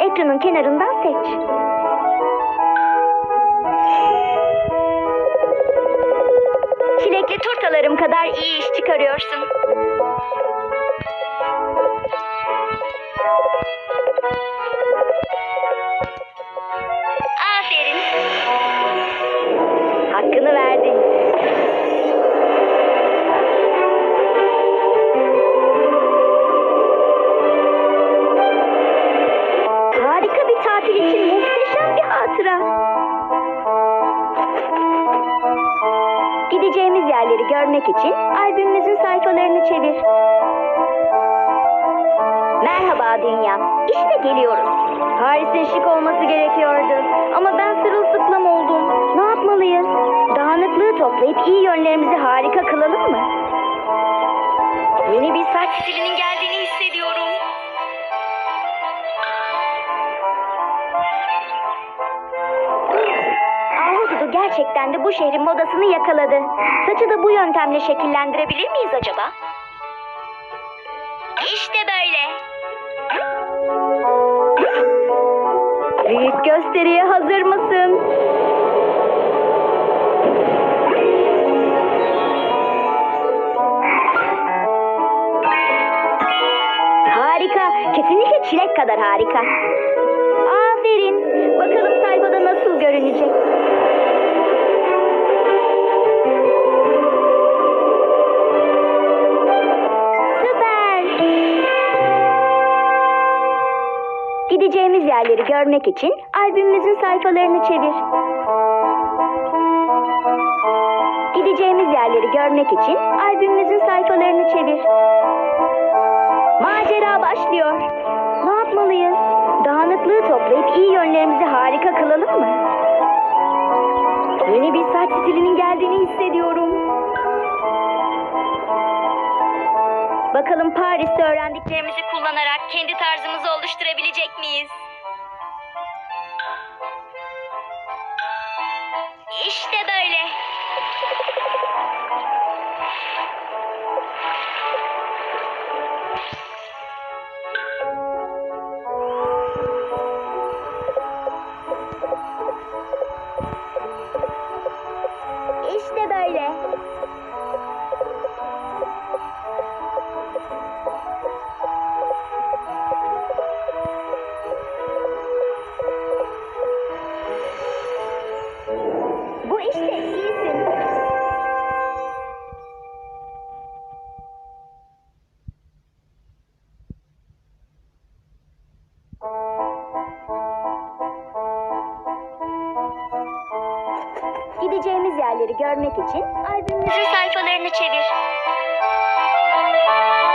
ekranın kenarından seç. Çilekli turtalarım kadar iyi iş çıkarıyorsun. Görmek için albümümüzün sayfalarını çevir. Merhaba dünya. İşte geliyoruz. Paris'in şık olması gerekiyordu. Ama ben sırılsıklam oldum. Ne yapmalıyız? Dağınıklığı toplayıp iyi yönlerimizi harika kılalım mı? Yeni bir saç stilinin geldiğini gerçekten de bu şehrin modasını yakaladı. Saçı da bu yöntemle şekillendirebilir miyiz acaba? İşte böyle. Büyük gösteriye hazır mısın? Harika. Kesinlikle çilek kadar harika. Gideceğimiz yerleri görmek için albümümüzün sayfalarını çevir. Gideceğimiz yerleri görmek için albümümüzün sayfalarını çevir. Macera başlıyor. Ne yapmalıyız? Dağınıklığı toplayıp iyi yönlerimizi harika kılalım mı? Yeni bir saç stilinin geldiğini hissediyorum. Bakalım Paris'te öğrendiklerimizi kullanarak kendi tarzımızı oluşturabilecek miyiz? İşte böyle. Gideceğimiz yerleri görmek için albümümüzün sayfalarını çevir.